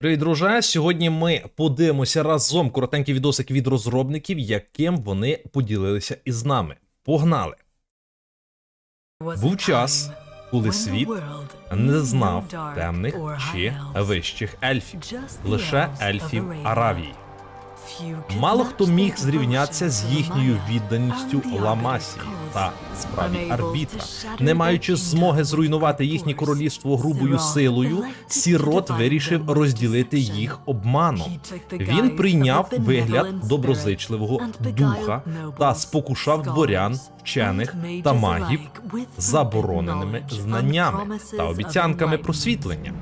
Привіт, друже! Сьогодні ми подивимося разом коротенький відосик від розробників, яким вони поділилися із нами. Погнали! Був час, коли світ не знав темних чи вищих ельфів, лише ельфів Аравії. Мало хто міг зрівнятися з їхньою відданістю Ламасії та справі арбітра. Не маючи змоги зруйнувати їхнє королівство грубою силою, Сірот вирішив розділити їх обманом. Він прийняв вигляд доброзичливого духа та спокушав дворян, вчених та магів забороненими знаннями та обіцянками просвітлення.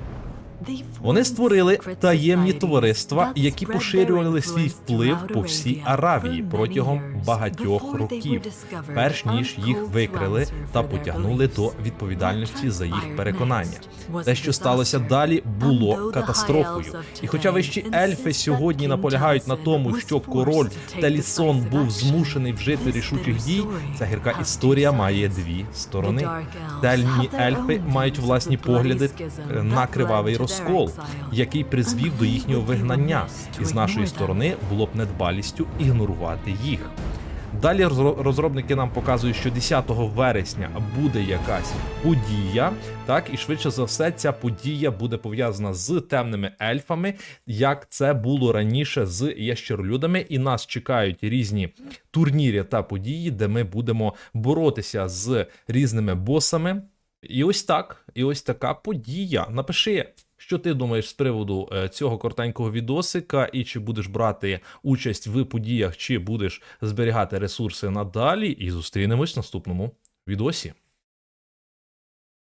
Вони створили таємні товариства, які поширювали свій вплив по всій Аравії протягом багатьох років, перш ніж їх викрили та потягнули до відповідальності за їх переконання. Те, що сталося далі, було катастрофою. І хоча вищі ельфи сьогодні наполягають на тому, що король Телісон був змушений вжити рішучих дій, ця гірка історія має дві сторони. Темні ельфи мають власні погляди на кривавий розкол, який призвів до їхнього вигнання, і з нашої сторони було б недбалістю ігнорувати їх. Далі розро- розробники нам показують, що 10 вересня буде якась подія, так і швидше за все, ця подія буде пов'язана з темними ельфами, як це було раніше з ящеролюдами, і нас чекають різні турніри та події, де ми будемо боротися з різними босами. І ось так, і ось така подія. Напиши, що ти думаєш з приводу е, цього коротенького відосика, і чи будеш брати участь в подіях, чи будеш зберігати ресурси надалі. І зустрінемось в наступному відосі.